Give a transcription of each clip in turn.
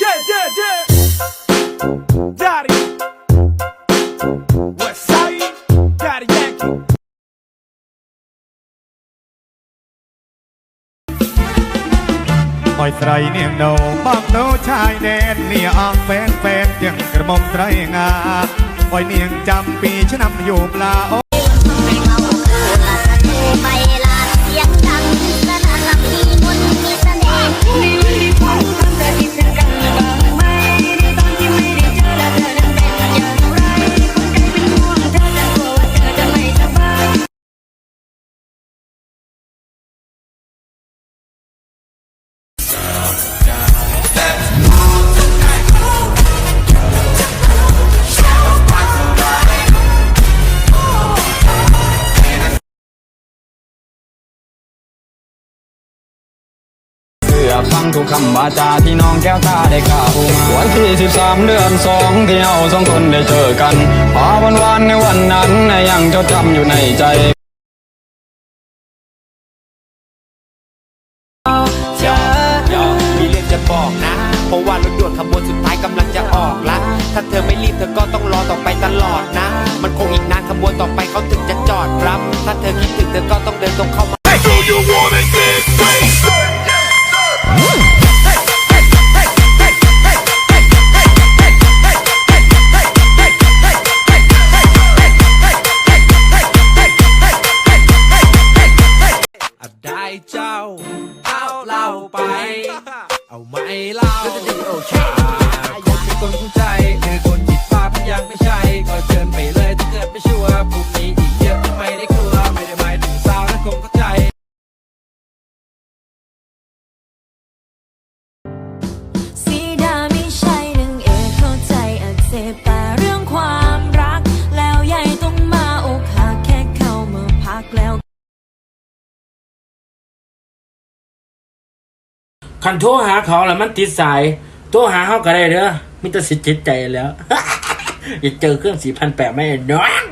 Yeah, yeah, yeah. Daddy. Wasabi. Daddy Yankee. Ôi sợi niềm đầu bọc đâu chai đen Nia ong phén phén chừng cửa mông sợi ngà Ôi niềng trăm pi chứ năm dù là เพื่อฟังทุกคำวาจาที่น้องแก้วตาได้กล่าวมาวันที่ 13 เดือนสองที่เราสองคนได้เจอกันพอวันวานในวันนั้นยังจดจำอยู่ในใจเดี๋ยวเดี๋ยวมีเรื่องจะบอกนะ เพราะว่ารถด่วนขบวนสุดท้ายกำลังจะออกละ ถ้าเธอไม่รีบเธอก็ต้องรอต่อไปตลอดนะ มันคงอีกนานขบวนต่อไปเขาถึงจะจอดรับ ถ้าเธอคิดถึงเธอก็ต้องเดินตรงเข้ามา ได้เจ้าเอาเหล่าไป เอาไม่เล่าก็จะดีโอเคคนเป็นคนผู้ใจคือคนจิตฟ้าพยังไม่ใช่ ก็เชิญไปเลยถ้าเกิดไม่ชัวร์พวกนี้อีก คันโทรหาเขาแล้วมันติดสาย โทรหาเขาก็ได้เด้อมิตรสิทธิ์จิตใจแล้ว อย่าเจอเครื่องสี่พันแปดไม่ได้น้อง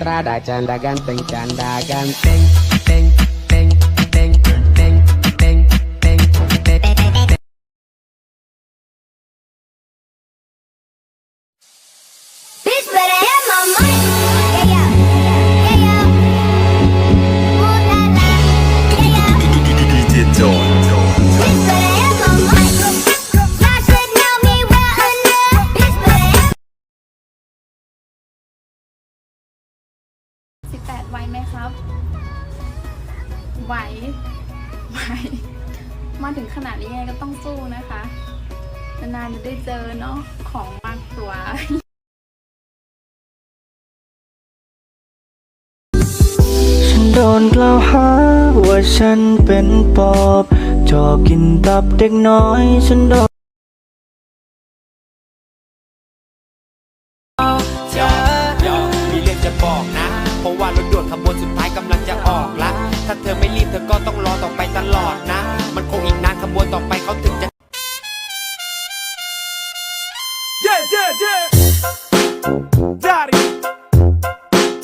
Trada canda ganteng canda ganteng มาถึงขนาดนี้ยังไงก็ต้องสู้นะคะ นานๆจะได้เจอเนาะของมากตัวฉันโดนกล่าวหาว่าฉันเป็นปอบจอบกินตับเด็กน้อยฉันโดนเดี๋ยวเดี๋ยวมีเรื่องจะบอกนะ เพราะว่ารถด่วนขบวนสุดท้ายกำลังจะออกละ ถ้าเธอไม่รีบเธอก็ต้องรอต่อไปตลอด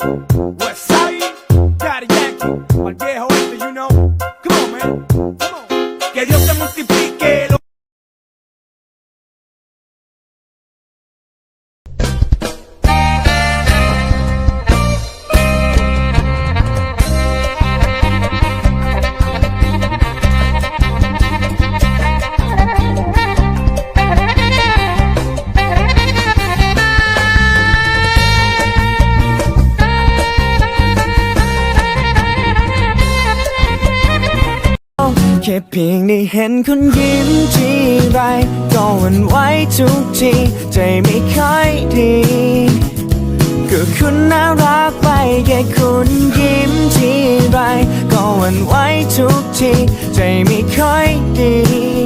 Whoa. ค่เพียงได้เห็นคุณยิ้มทีไรก็หวันไหวทุกที ใจไม่ค่อยดี ก็คุณน่ารักไปแค่คุณยิ้มทีไรก็หวันไหวทุกที ใจไม่ค่อยดี